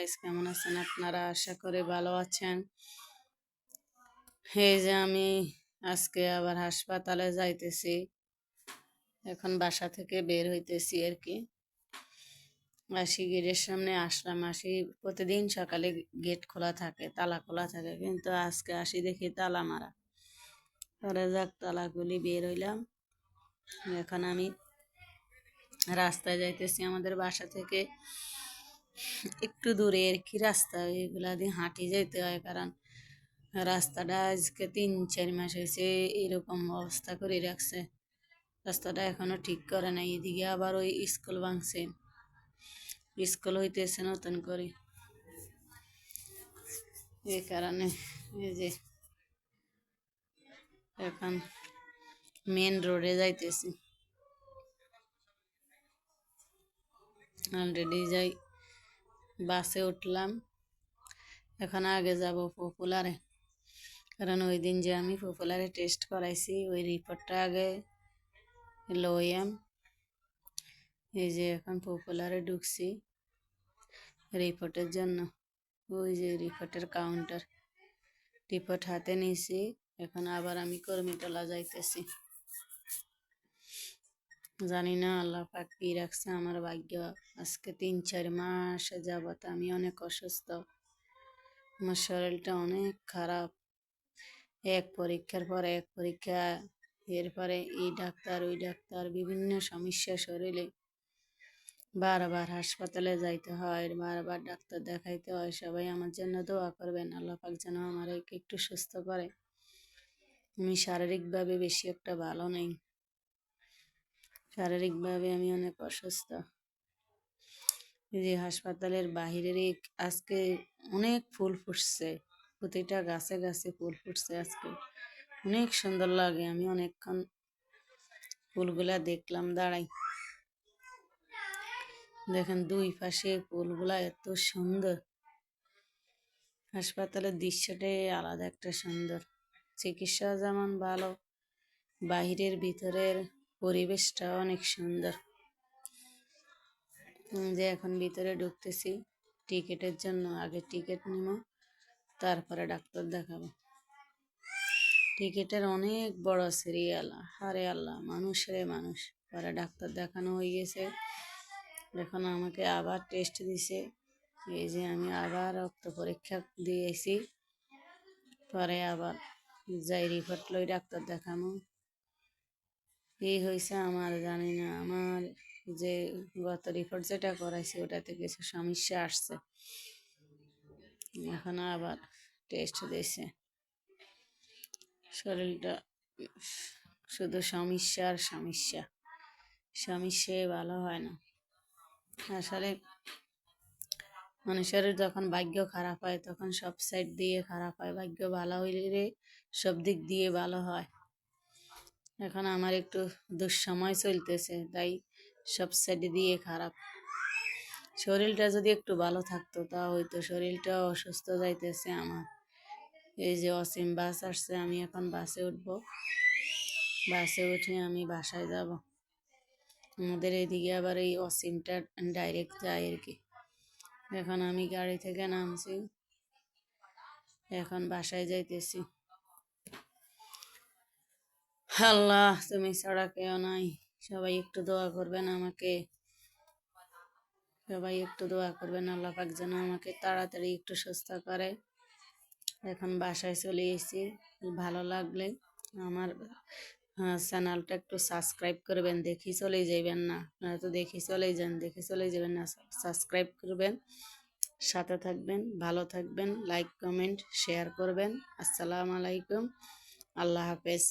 Guys কেমন আছেন আপনারা? আশা করে ভালো আছেন। এই যে আমি আজকে আবার হাসপাতালে যাইতেছি। এখন বাসা থেকে বের হইতেছি আর কি। আসি গেটের সামনে আসলাম, আসি প্রতিদিন সকালে গেট খোলা থাকে, তালা খোলা থাকে, কিন্তু আজকে আসি দেখি তালা মারা। পরে যাক তালা খুলি বের হইলাম। এখন আমি রাস্তায় যাইতেছি আমাদের বাসা থেকে। একটু দূরে আর কি রাস্তা, এগুলা দিয়ে হাঁটি যেতে হয়। কারণ রাস্তাটা আজকে তিন, চার মাস হয়েছে এরকম অবস্থা করে রাখছে। রাস্তাটা এখনও ঠিক করে নাই। এদিকে আবার ওই স্কুল ভাঙছে। স্কুল হইতেছে নতুন করে। এই কারণে এই যে এখন মেন রোডে যাইতেছি। অলরেডি যাই বাসে উঠলাম। এখন আগে যাব পপুলারে। কারণ ওই দিন যে আমি পপুলারে টেস্ট করাইছি, ওই রিপোর্টটা আগে লইয়াম। এই যে এখন পপুলারে ঢুকছি রিপোর্টের জন্য। ওই যে রিপোর্টের কাউন্টার রিপোর্ট হাতে নিয়েছি এখন আবার আমি কর্মীটলা যাইতেছি। জানি না আল্লাহ পাক কি রাখছে, আমার ভাগ্য আজকে তিন, চার মাস যাবত আমি অনেক অসুস্থ। আমার শরীরটা অনেক খারাপ। এক পরীক্ষার পর এক পরীক্ষা, এরপরে এই ডাক্তার, ওই ডাক্তার, বিভিন্ন সমস্যা শরীরে। বারবার হাসপাতালে যাইতে হয়, বারবার ডাক্তার দেখাইতে হয়, সবাই আমার জন্য দোয়া করবেন, আল্লাহ পাক যেন আমার একটু সুস্থ করে। আমি শারীরিকভাবে বেশি একটা ভালো নেই। শারীরিকভাবে আমি অনেক অসুস্থ। যে হাসপাতালের বাহিরের আজকে অনেক ফুল ফুটছে, প্রতিটা গাছে গাছে ফুল ফুটছে আজকে। অনেক সুন্দর লাগে, আমি অনেকক্ষণ ফুলগুলা দেখলাম, দাঁড়াই। দেখেন দুই পাশে ফুলগুলা এত সুন্দর। হাসপাতালের দৃশ্যটাই আলাদা একটা সুন্দর। চিকিৎসা যেমন ভালো, বাহিরের ভিতরের পরিবেশটা অনেক সুন্দর। যে এখন ভিতরে ঢুকতেছি, টিকিটের জন্য আগে টিকিট নিব, তারপরে ডাক্তার দেখাবো। টিকিটের অনেক বড় সিরিয়াল হারে আল্লাহ মানুষের মানুষ। পরে ডাক্তার দেখানো হয়ে গেছে। এখন আমাকে আবার টেস্ট দিছে। এই যে আমি আবার রক্ত পরীক্ষা দিয়েছি। পরে আবার যাই রিপোর্ট লই ডাক্তার দেখানো এই হয়েছে আমার, জানি না, আমার যে গত রিপোর্ট যেটা করাইছি, ওটাতে কিছু সমস্যা আসছে। এখন আবার টেস্ট দিয়েছে শরীরটা শুধু সমস্যা আর সমস্যা। সমস্যায় ভালো হয় না। আসলে মানুষের যখন ভাগ্য খারাপ হয়, তখন সব সাইড দিয়ে খারাপ হয়। ভাগ্য ভালো হইলে সব দিক দিয়ে ভালো হয়। এখন আমার একটু দুঃসময় চলতেছে, তাই সব সাইড দিয়ে খারাপ। শরীরটা যদি একটু ভালো থাকতো, তা হয়তো শরীরটা অসুস্থ যাইতেছে আমার। এই যে অসীম বাস আসছে, আমি এখন বাসে উঠব। বাসে উঠে আমি বাসায় যাব। আমাদের এদিকে আবার এই অসীমটা ডাইরেক্ট যায় আর কি। এখন আমি গাড়ি থেকে নামছি। এখন বাসায় যাইতেছি। আল্লাহ, তুমি ছাড়া কেউ নাই। সবাই একটু দোয়া করবেন আমাকে। সবাই একটু দোয়া করবেন, আল্লাহ পাক যেন আমাকে তাড়াতাড়ি একটু সুস্থ করে। এখন বাসায় চলে এসেছি, ভালো লাগলে আমার চ্যানেলটা একটু সাবস্ক্রাইব করবেন, দেখি চলে যাবেন না। আপনারা তো দেখি চলে যান, দেখে চলে যাবেন না, সাবস্ক্রাইব করবেন। সাথে থাকবেন, ভালো থাকবেন, লাইক, কমেন্ট, শেয়ার করবেন। আসসালামু আলাইকুম, আল্লাহ হাফেজ।